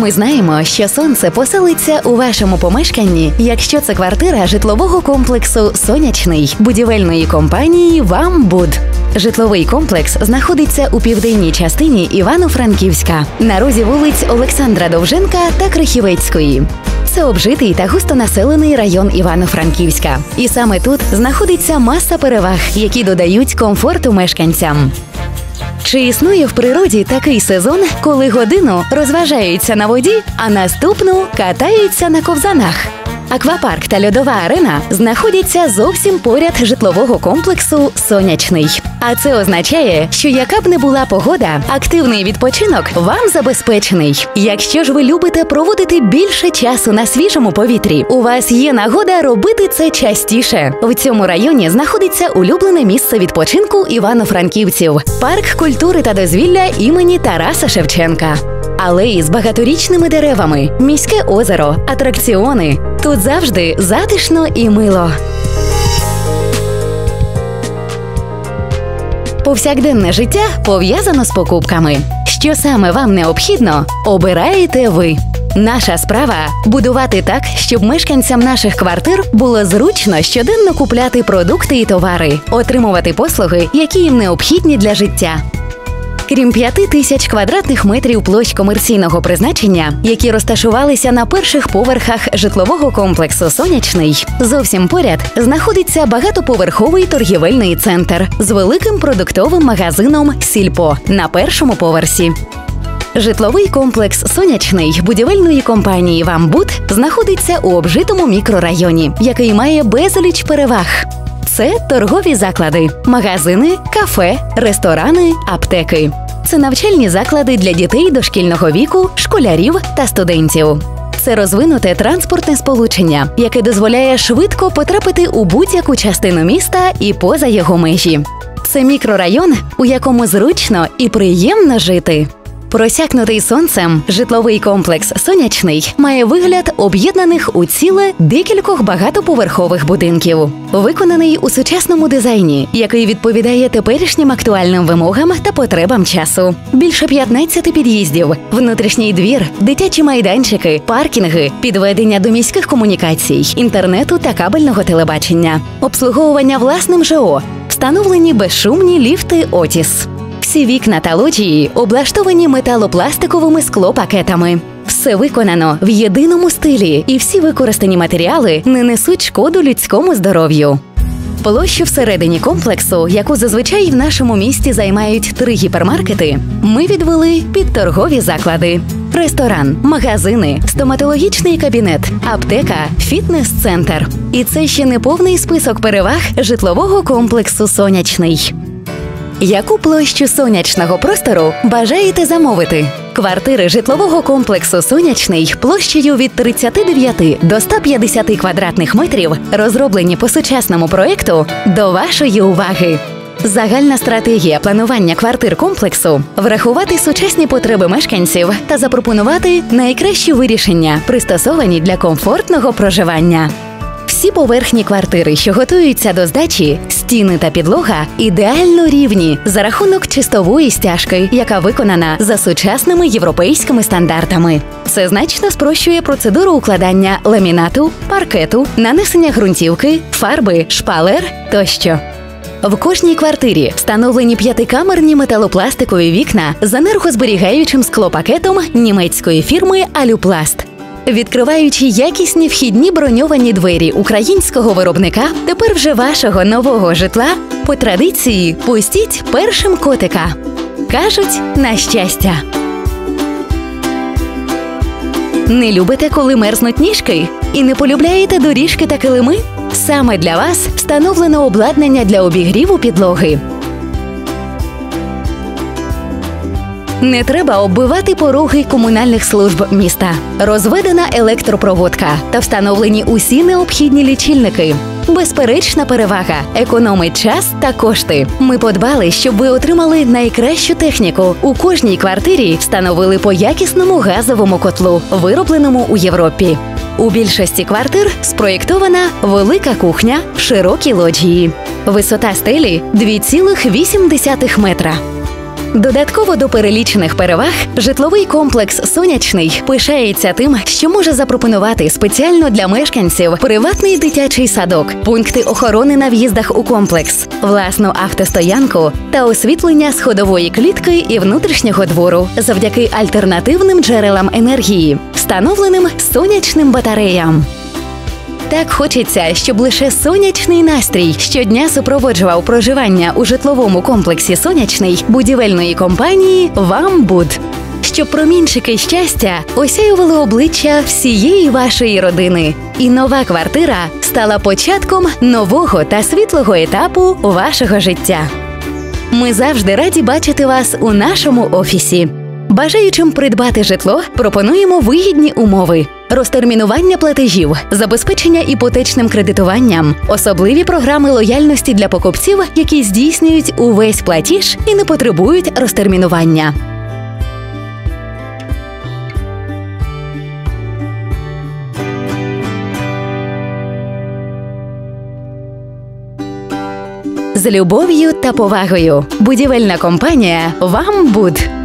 Ми знаємо, що сонце поселиться у вашому помешканні, якщо це квартира житлового комплексу Сонячний будівельної компанії Вамбуд. Житловий комплекс знаходиться у південній частині Івано-Франківська на розі вулиць Олександра Довженка та Крихівецької. Це обжитий та густонаселений район Івано-Франківська. І саме тут знаходиться маса переваг, які додають комфорту мешканцям. Чи існує в природі такий сезон, коли годину розважаються на воді, а наступну катаються на ковзанах? Аквапарк та льодова арена знаходяться зовсім поряд житлового комплексу Сонячний. А це означає, що яка б не була погода, активний відпочинок вам забезпечений. Якщо ж ви любите проводити більше часу на свіжому повітрі, у вас є нагода робити це частіше. В цьому районі знаходиться улюблене місце відпочинку івано-франківців парк культури та дозвілля імені Тараса Шевченка. Алеї з багаторічними деревами, міське озеро, атракціони. Тут завжди затишно і мило. Повсякденне життя пов'язано з покупками. Що саме вам необхідно, обираєте ви. Наша справа будувати так, щоб мешканцям наших квартир було зручно щоденно купляти продукти і товари, отримувати послуги, які їм необхідні для життя. Крім п'яти тисяч квадратних метрів площ комерційного призначення, які розташувалися на перших поверхах житлового комплексу Сонячний, зовсім поряд знаходиться багатоповерховий торгівельний центр з великим продуктовим магазином Сільпо на першому поверсі. Житловий комплекс Сонячний будівельної компанії Вамбуд знаходиться у обжитому мікрорайоні, який має безліч переваг. Це торгові заклади, магазини, кафе, ресторани, аптеки. Це навчальні заклади для дітей дошкільного віку, школярів та студентів. Це розвинуте транспортне сполучення, яке дозволяє швидко потрапити у будь-яку частину міста і поза його межі. Це мікрорайон, у якому зручно і приємно жити. Просякнутий сонцем, житловий комплекс Сонячний має вигляд об'єднаних у ціле декількох багатоповерхових будинків, виконаний у сучасному дизайні, який відповідає теперішнім актуальним вимогам та потребам часу. Більше 15 під'їздів, внутрішній двір, дитячі майданчики, паркінги, підведення до міських комунікацій, інтернету та кабельного телебачення, обслуговування власним ЖО, встановлені безшумні ліфти Отіс. Всі вікна та лоджії облаштовані металопластиковими склопакетами. Все виконано в єдиному стилі, і всі використані матеріали не несуть шкоду людському здоров'ю. Площу всередині комплексу, яку зазвичай в нашому місті займають три гіпермаркети, ми відвели під торгові заклади: ресторан, магазини, стоматологічний кабінет, аптека, фітнес-центр. І це ще не повний список переваг житлового комплексу Сонячний. Яку площу сонячного простору бажаєте замовити? Квартири житлового комплексу Сонячний площею від 39 до 150 квадратних метрів розроблені по сучасному проекту до вашої уваги. Загальна стратегія планування квартир комплексу врахувати сучасні потреби мешканців та запропонувати найкращі вирішення, пристосовані для комфортного проживання. Всі поверхні квартири, що готуються до здачі, стіни та підлога ідеально рівні за рахунок чистової стяжки, яка виконана за сучасними європейськими стандартами. Це значно спрощує процедуру укладання ламінату, паркету, нанесення ґрунтівки, фарби, шпалер тощо. В кожній квартирі встановлені п'ятикамерні металопластикові вікна з енергозберігаючим склопакетом німецької фірми Алюпласт. Відкриваючи якісні вхідні броньовані двері українського виробника, тепер вже вашого нового житла по традиції пустіть першим котика. Кажуть на щастя. Не любите, коли мерзнуть ніжки? І не полюбляєте доріжки та килими? Саме для вас встановлено обладнання для обігріву підлоги. Не треба оббивати пороги комунальних служб міста. Розведена електропроводка та встановлені усі необхідні лічильники. Безперечна перевага, економить час та кошти. Ми подбали, щоб ви отримали найкращу техніку. У кожній квартирі встановили по якісному газовому котлу, виробленому у Європі. У більшості квартир спроєктована велика кухня в широкій лоджії. Висота стелі 2,8 метра. Додатково до перелічених переваг житловий комплекс Сонячний пишається тим, що може запропонувати спеціально для мешканців приватний дитячий садок, пункти охорони на в'їздах у комплекс, власну автостоянку та освітлення сходової клітки і внутрішнього двору завдяки альтернативним джерелам енергії, встановленим сонячним батареям. Так хочеться, щоб лише сонячний настрій щодня супроводжував проживання у житловому комплексі сонячний будівельної компанії «Вамбуд». Щоб промінчики щастя осяювали обличчя всієї вашої родини, і нова квартира стала початком нового та світлого етапу вашого життя. Ми завжди раді бачити вас у нашому офісі. Бажаючим придбати житло пропонуємо вигідні умови: розтермінування платежів, забезпечення іпотечним кредитуванням, особливі програми лояльності для покупців, які здійснюють увесь платіж і не потребують розтермінування. З любов'ю та повагою. Будівельна компанія Вам Буд.